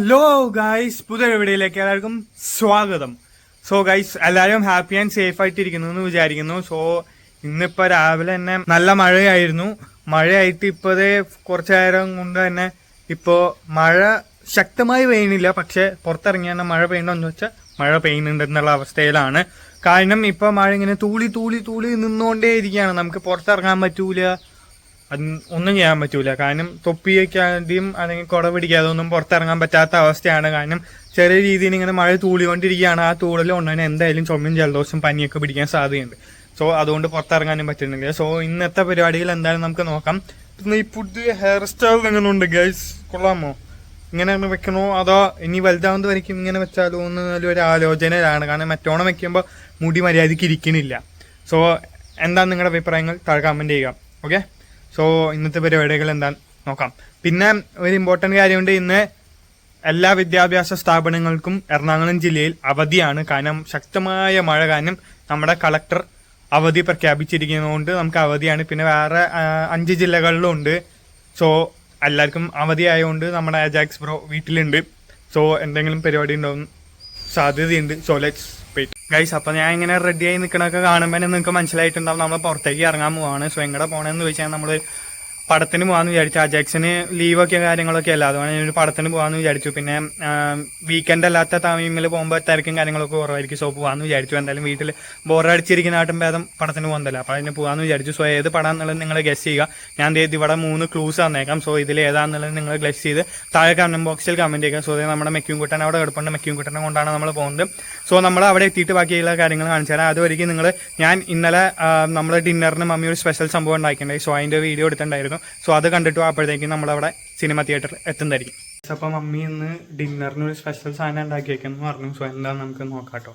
Hello guys പുതിയ വീഡിയോയിലേക്ക് എല്ലാവർക്കും സ്വാഗതം. സോ ഗൈസ് എല്ലാവരും ഹാപ്പി ആൻഡ് സേഫ് ആയിട്ട് ഇരിക്കുന്നു എന്ന് വിചാരിക്കുന്നു. സോ ഇന്നിപ്പോ രാവിലെ തന്നെ നല്ല മഴയായിരുന്നു. മഴയായിട്ട് ഇപ്പോഴേ കുറച്ച് നേരം കൊണ്ട് തന്നെ ഇപ്പോ മഴ ശക്തമായി പെയ്യുന്നില്ല. പക്ഷെ പുറത്തിറങ്ങി തന്നെ മഴ പെയ്യണമെന്ന് വെച്ചാൽ മഴ പെയ്യുന്നുണ്ടെന്നുള്ള അവസ്ഥയിലാണ്. കാരണം ഇപ്പൊ മഴ ഇങ്ങനെ തൂളി തൂളി തൂളി നിന്നുകൊണ്ടേ ഇരിക്കുകയാണ് നമുക്ക് പുറത്തിറങ്ങാൻ പറ്റൂല. അത് ഒന്നും ചെയ്യാൻ പറ്റൂല. കാരണം തൊപ്പി വയ്ക്കാതെയും അല്ലെങ്കിൽ കുട പിടിക്കാതെ ഒന്നും പുറത്തിറങ്ങാൻ പറ്റാത്ത അവസ്ഥയാണ്. കാരണം ചെറിയ രീതിയിൽ ഇങ്ങനെ മഴ തൂളിക്കൊണ്ടിരിക്കുകയാണ്. ആ തൂളിൽ ഉണ്ടെങ്കിൽ എന്തായാലും ചുമയും ജലദോഷം പനിയൊക്കെ പിടിക്കാൻ സാധ്യതയുണ്ട്. സോ അതുകൊണ്ട് പുറത്തിറങ്ങാനും പറ്റുന്നില്ല. സോ ഇന്നത്തെ പരിപാടിയിൽ എന്തായാലും നമുക്ക് നോക്കാം. പിന്നെ ഈ ഹെയർ സ്റ്റൈൽ എങ്ങനെ ഉണ്ട് ഗൈസ് കൊള്ളാമോ? ഇങ്ങനെ വെക്കണോ? അതോ ഇനി വലുതാവുന്നത് വരയ്ക്കും? ഇങ്ങനെ വെച്ചാലോ എന്ന് ഒരു ആലോചനയിലാണ്. കാരണം മറ്റോണം വെക്കുമ്പോൾ മുടി മര്യാദയ്ക്ക് ഇരിക്കണില്ല. സോ എന്താണ് നിങ്ങളുടെ അഭിപ്രായങ്ങൾ? താഴെ കമന്റ് ചെയ്യുക. ഓക്കെ സോ ഇന്നത്തെ പരിപാടികൾ എന്താ നോക്കാം. പിന്നെ ഒരു ഇമ്പോർട്ടന്റ് കാര്യമുണ്ട്. ഇന്ന് എല്ലാ വിദ്യാഭ്യാസ സ്ഥാപനങ്ങൾക്കും എറണാകുളം ജില്ലയിൽ അവധിയാണ്. കാരണം ശക്തമായ മഴ കാരണം നമ്മുടെ കളക്ടർ അവധി പ്രഖ്യാപിച്ചിരിക്കുന്നതുകൊണ്ട് നമുക്ക് അവധിയാണ്. പിന്നെ വേറെ അഞ്ച് ജില്ലകളിലും ഉണ്ട്. സോ എല്ലാവർക്കും അവധി ആയതുകൊണ്ട് നമ്മുടെ അജാക്സ് ബ്രോ വീട്ടിലുണ്ട്. സോ എന്തെങ്കിലും പരിപാടി ഉണ്ടാവും സാധ്യതയുണ്ട്. സോ ലെറ്റ്സ് ഗൈസ് അപ്പൊ ഞാൻ ഇങ്ങനെ റെഡി ആയി നിൽക്കണൊക്കെ കാണുമ്പോൾ നിങ്ങൾക്ക് മനസ്സിലായിട്ടുണ്ടാവും. നമ്മൾ പുറത്തേക്ക് ഇറങ്ങാൻ പോവാണ്. സോ എങ്ങടെ പോണെന്ന് ചോദിച്ചാൽ നമ്മൾ പടത്തിന് പോകാമെന്ന് വിചാരിച്ചു അജാക്സിന് ലീവൊക്കെ കാര്യങ്ങളൊക്കെ അല്ല? അതുകൊണ്ട് ഞാനൊരു പടത്തിന് പോകാമെന്ന് വിചാരിച്ചു. പിന്നെ വീക്കെൻഡ് അല്ലാത്ത ടൈമിൽ പോകുമ്പോൾ തിരക്കും കാര്യങ്ങളൊക്കെ കുറവായിരിക്കും. സോ പോകാമെന്ന് വിചാരിച്ചു. എന്തായാലും വീട്ടിൽ ബോറടിച്ചിരിക്കുന്ന ആട്ടും ഭേദം പടത്തിന് പോകുന്നതല്ല? അപ്പോൾ അതിന് പോകാന്ന് വിചാരിച്ചു. സോ ഏത് പടം എന്നുള്ളത് നിങ്ങൾ ഗസ് ചെയ്യുക. ഞാൻ ഇവിടെ മൂന്ന് ക്ലൂസ് തന്നേക്കാം. സോ ഇതിൽ ഏതാണെന്നുള്ളത് നിങ്ങൾ ഗസ് ചെയ്ത് താഴെ കമന്റ് ബോക്സിൽ കമന്റ് ചെയ്യുക. സോ നമ്മുടെ മെക്യൂം കുട്ടൻ അവിടെ കിടപ്പുണ്ട്. മെക്യൂം കുട്ടനെ കൊണ്ടാണ് നമ്മൾ പോകുന്നത്. സോ നമ്മൾ അവിടെ എത്തിയിട്ട് ബാക്കിയുള്ള കാര്യങ്ങൾ കാണിച്ചു തരാം. അതുവരെയ്ക്ക് നിങ്ങൾ ഞാൻ ഇന്നലെ നമ്മുടെ ഡിന്നറിന് മമ്മി ഒരു സ്പെഷ്യൽ സംഭവം ഉണ്ടാക്കിയിട്ടുണ്ടായി സോ അതിന്റെ വീഡിയോ എടുത്തിട്ടുണ്ടായിരുന്നു. സോ അത് കണ്ടിട്ട് അപ്പോഴത്തേക്കും നമ്മളവിടെ സിനിമ തിയേറ്ററിൽ എത്തുന്നതായിരിക്കും. അപ്പോൾ മമ്മി ഇന്ന് ഡിന്നറിന് ഒരു സ്പെഷ്യൽ സാധനം ഉണ്ടാക്കിയേക്കെന്ന് പറഞ്ഞു. സോ എന്താണെന്ന് നമുക്ക് നോക്കാം കേട്ടോ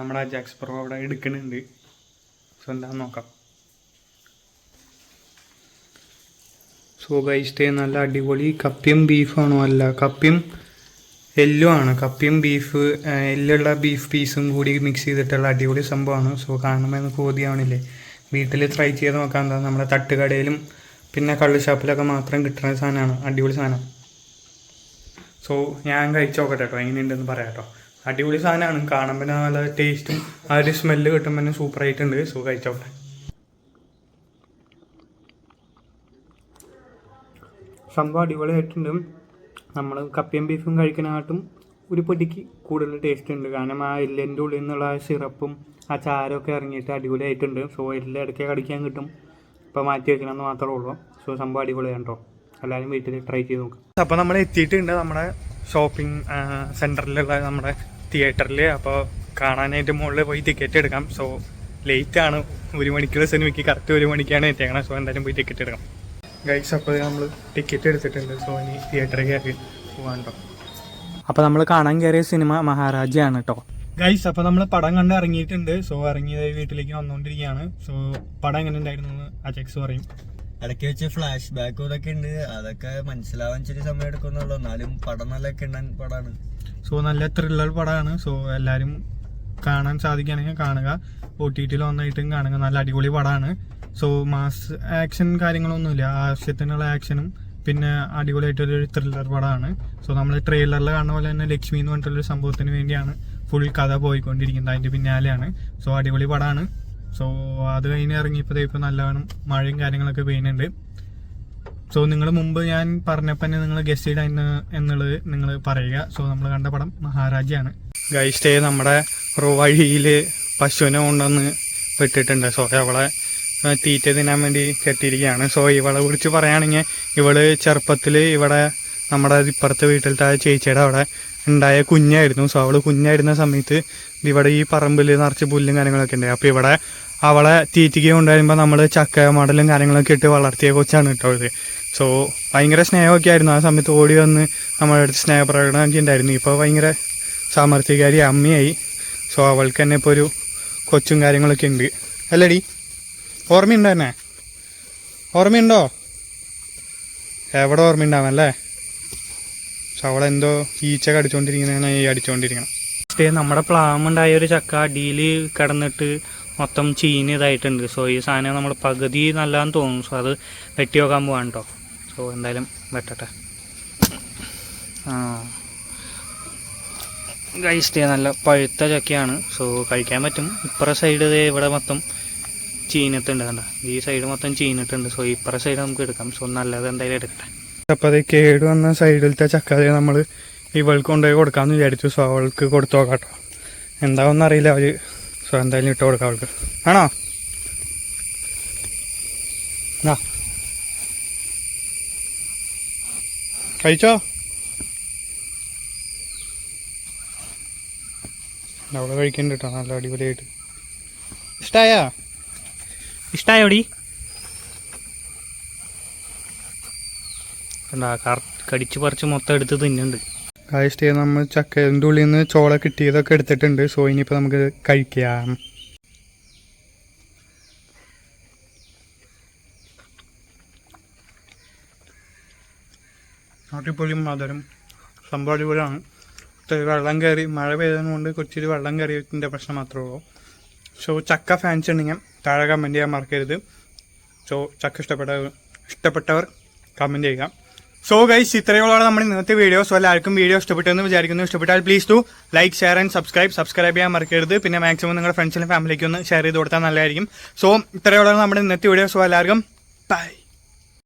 നമ്മുടെ അജാക്സ് പ്രോ അവിടെ എടുക്കുന്നുണ്ട്. സോ എന്താണെന്ന് നോക്കാം. സോ ഗൈസ്റ്റേ നല്ല അടിപൊളി കപ്പിയും ബീഫാണോ അല്ല കപ്പിയും എല്ലും ആണ്. കപ്പിയും ബീഫ് എല്ലുള്ള ബീഫ് പീസും കൂടി മിക്സ് ചെയ്തിട്ടുള്ള അടിപൊളി സംഭവമാണ്. സോ കാണുമ്പോൾ എന്ന് കോതിയാവണില്ലേ? വീട്ടിൽ ട്രൈ ചെയ്ത് നോക്കാൻ എന്താ നമ്മുടെ തട്ടുകടയിലും പിന്നെ കള്ള് ഷാപ്പിലൊക്കെ മാത്രം കിട്ടുന്ന സാധനമാണ്. അടിപൊളി സാധനം. സോ ഞാൻ കഴിച്ചു നോക്കട്ടെ കേട്ടോ എങ്ങനെയുണ്ടെന്ന് പറയാം കേട്ടോ അടിപൊളി സാധനമാണ്. കാണുമ്പോൾ നല്ല ടേസ്റ്റും ആ ഒരു സ്മെല്ല് കിട്ടുമ്പോൾ സൂപ്പർ ആയിട്ടുണ്ട്. സോ കഴിച്ചോട്ടെ സംഭവം അടിപൊളിയായിട്ടുണ്ട്. നമ്മൾ കപ്പയും ബീഫും കഴിക്കുന്നതായിട്ടും ഒരു പൊടിക്ക് കൂടുതൽ ടേസ്റ്റ് ഉണ്ട്. കാരണം ആ എല്ലിന്റെ ഉള്ളിൽ നിന്നുള്ള ആ സിറപ്പും ആ ചാരമൊക്കെ ഇറങ്ങിയിട്ട് അടിപൊളിയായിട്ടുണ്ട്. സോ എല്ലാം ഇടയ്ക്ക് കടിക്കാൻ കിട്ടും. ഇപ്പോൾ മാറ്റി വെക്കണമെന്ന് മാത്രമേ ഉള്ളൂ. സോ സംഭവം അടിപൊളിയാണ് കേട്ടോ എല്ലാവരും വീട്ടിൽ ട്രൈ ചെയ്ത് നോക്കാം. അപ്പോൾ നമ്മൾ എത്തിയിട്ടുണ്ട് നമ്മുടെ ഷോപ്പിംഗ് സെന്ററിലുള്ള നമ്മുടെ തിയേറ്ററിൽ അപ്പോൾ കാണാനായിട്ട് മുകളിൽ പോയി ടിക്കറ്റ് എടുക്കാം. സോ ലേറ്റ് ആണ്. ഒരു മണിക്കുള്ള സിനിമയ്ക്ക് കറക്റ്റ് ഒരു മണിക്കാണ് എത്തിയേക്കണം. സോ എന്തായാലും പോയി ടിക്കറ്റ് എടുക്കാം. ഗൈസ് അപ്പോൾ നമ്മൾ ടിക്കറ്റ് എടുത്തിട്ടുണ്ട്. സോ ഇനി തിയേറ്ററിൽ കയറി പോകാണ്ടോ അപ്പോൾ നമ്മൾ കാണാൻ കയറിയ സിനിമ മഹാരാജയാണ് കേട്ടോ ഗൈസ് അപ്പോൾ നമ്മൾ പടം കണ്ട് ഇറങ്ങിയിട്ടുണ്ട്. സോ ഇറങ്ങിയത് വീട്ടിലേക്ക് വന്നുകൊണ്ടിരിക്കുകയാണ് സോ പടം എങ്ങനെ ഉണ്ടായിരുന്നു അജക്സ് പറയും. ഇടയ്ക്ക് വെച്ച് ഫ്ലാഷ് ബാക്കും ഇതൊക്കെ ഉണ്ട്. അതൊക്കെ മനസ്സിലാവാൻ ചെറിയ സമയം എടുക്കുന്നുള്ളൂ. എന്നാലും പടം നല്ല കിണ്ണൻ പടാണ്. സോ നല്ല ത്രില്ലർ പടമാണ് സോ എല്ലാവരും കാണാൻ സാധിക്കുകയാണെങ്കിൽ കാണുക. ഒ ടി ടിയിൽ വന്നായിട്ടും കാണുക. നല്ല അടിപൊളി പടമാണ് സോ മാസ് ആക്ഷൻ കാര്യങ്ങളൊന്നുമില്ല. ആവശ്യത്തിനുള്ള ആക്ഷനും പിന്നെ അടിപൊളിയായിട്ടൊരു ത്രില്ലർ പടമാണ് സോ നമ്മൾ ട്രെയിലറിൽ കാണുന്ന പോലെ തന്നെ ലക്ഷ്മി എന്ന് പറഞ്ഞിട്ടുള്ളൊരു സംഭവത്തിന് വേണ്ടിയാണ് ഫുൾ കഥ പോയിക്കൊണ്ടിരിക്കുന്നത്. അതിന്റെ പിന്നാലെയാണ്. സോ അടിപൊളി പടമാണ് സോ അത് കഴിഞ്ഞ് ഇറങ്ങിയപ്പോൾ ഇപ്പോൾ നല്ലവണ്ണം മഴയും കാര്യങ്ങളൊക്കെ പെയ്യുന്നുണ്ട്. സോ നിങ്ങൾ മുമ്പ് ഞാൻ പറഞ്ഞപ്പോൾ തന്നെ നിങ്ങൾ ഗസ്റ്റ് ചെയ്ത എന്നുള്ളത് നിങ്ങൾ പറയുക. സോ നമ്മൾ കണ്ട പടം മഹാരാജയാണ്. ഗൈസ്റ്റേ നമ്മുടെ വഴിയിൽ പശുവിനെ കൊണ്ടുവന്ന് വിട്ടിട്ടുണ്ട്. സോ അവളെ തീറ്റ തിന്നാൻ വേണ്ടി കെട്ടിയിരിക്കുകയാണ്. സോ ഇവളെ കുറിച്ച് പറയുകയാണെങ്കിൽ ഇവൾ ചെറുപ്പത്തിൽ ഇവിടെ നമ്മുടെ ഇപ്പുറത്തെ വീട്ടിലത്തെ ആ ചേച്ചിയുടെ അവിടെ ഉണ്ടായ കുഞ്ഞായിരുന്നു. സോ അവൾ കുഞ്ഞായിരുന്ന സമയത്ത് ഇവിടെ ഈ പറമ്പിൽ നിറച്ച് പുല്ലും കാര്യങ്ങളൊക്കെ ഉണ്ട്. അപ്പൊ ഇവിടെ അവളെ തീറ്റിക്ക് കൊണ്ടുവരുമ്പോൾ നമ്മൾ ചക്ക മടലും കാര്യങ്ങളൊക്കെ ഇട്ട് വളർത്തിയ കൊച്ചാണ് കേട്ടോ ഇത്. സോ ഭയങ്കര സ്നേഹമൊക്കെ ആയിരുന്നു. ആ സമയത്ത് ഓടി വന്ന് നമ്മുടെ അടുത്ത് സ്നേഹപ്രകടനമൊക്കെ ഉണ്ടായിരുന്നു. ഇപ്പോൾ ഭയങ്കര സാമർത്ഥ്യകാരി അമ്മയായി. സോ അവൾക്ക് തന്നെ ഇപ്പോൾ ഒരു കൊച്ചും കാര്യങ്ങളൊക്കെ ഉണ്ട്. അല്ലടി ഓർമ്മയുണ്ടോ എന്നെ? ഓർമ്മയുണ്ടോ? എവിടെ ഓർമ്മയുണ്ടാവും അല്ലേ? പക്ഷെ അവിടെ എന്തോ ഈച്ച കടിച്ചോണ്ടിരിക്കുന്നതാണ് ഈ അടിച്ചോണ്ടിരിക്കണം. സ്റ്റേ നമ്മുടെ പ്ലാമുണ്ടായ ഒരു ചക്ക അടിയിൽ കിടന്നിട്ട് മൊത്തം ചീഞ്ഞ് ഇതായിട്ടുണ്ട്. സോ ഈ സാധനം നമ്മൾ പകുതി നല്ലതെന്ന് തോന്നുന്നു. സോ അത് വെട്ടി വെക്കാൻ പോവാണ് കേട്ടോ സോ എന്തായാലും വെട്ടട്ടെ. ആ. ഗൈസ് ദേ നല്ല പഴുത്ത ചക്കയാണ്. സോ കഴിക്കാൻ പറ്റും. ഇപ്പുറ സൈഡ് ഇവിടെ മൊത്തം ചീനത്തുണ്ട് കണ്ട. ഈ സൈഡ് മൊത്തം ചീനിട്ടുണ്ട് സോ ഇപ്പുറ സൈഡ് നമുക്ക് എടുക്കാം. സോ നല്ലത് എന്തായാലും എടുക്കട്ടെ. അപ്പോൾ അത് കേട് വന്ന സൈഡിലത്തെ ചക്കാതെ നമ്മൾ ഇവൾക്ക് കൊണ്ടുപോയി കൊടുക്കാമെന്ന് വിചാരിച്ചു. സോ അവൾക്ക് കൊടുത്തു നോക്കാം കേട്ടോ എന്താവെന്ന് അറിയില്ല. അവർ സോ എന്തായാലും ഇട്ട് കൊടുക്കാം അവൾക്ക്. ആണോ? കഴിച്ചോ? അവൾ കഴിക്കണ്ട കേട്ടോ നല്ല അടിപൊളിയായിട്ട്. ഇഷ്ടായാ? ഇഷ്ടായോടി? കണ്ടാ കടിച്ച് പറിച്ച് മൊത്തം എടുത്ത് തിന്നുണ്ട് കായസ്റ്റേ നമ്മൾ ചക്കേന്റെ ഉള്ളിൽ നിന്ന് ചോള കിട്ടിയതൊക്കെ എടുത്തിട്ടുണ്ട്. സോ ഇനിയിപ്പോൾ നമുക്ക് കഴിക്കാം. അടിപൊളി മധുരം. സംഭവം അടിപൊളിയാണ്. വെള്ളം കയറി മഴ പെയ്തതുകൊണ്ട് കൊണ്ട് കൊച്ചിരി വെള്ളം കയറിയതിന്റെ പ്രശ്നം മാത്രമേ ഉള്ളൂ. സോ ചക്ക ഫാൻസ് ഉണ്ടെങ്കിൽ താഴെ കമന്റ് ചെയ്യാൻ മറക്കരുത്. സോ ചക്ക ഇഷ്ടപ്പെട്ട ഇഷ്ടപ്പെട്ടവർ കമന്റ് ചെയ്യുക. സോ ഗൈസ് ഇത്രയോളാണ് നമ്മുടെ ഇന്നത്തെ വീഡിയോ സോ എല്ലാവർക്കും വീഡിയോ ഇഷ്ടപ്പെട്ടെന്ന് വിചാരിക്കുന്നു. ഇഷ്ടപ്പെട്ടാൽ please to like share and subscribe subscribe ചെയ്യാൻ മറക്കരുത്. പിന്നെ മാക്സിമം നിങ്ങളുടെ ഫ്രണ്ട്സിനും ഫാമിലിക്കും ഒന്ന് ഷെയർ ചെയ്ത് കൊടുത്താൽ നല്ലതായിരിക്കും. സോ ഇത്രയോളാണ് നമ്മുടെ ഇന്നത്തെ വീഡിയോ സോ എല്ലാവർക്കും ബൈ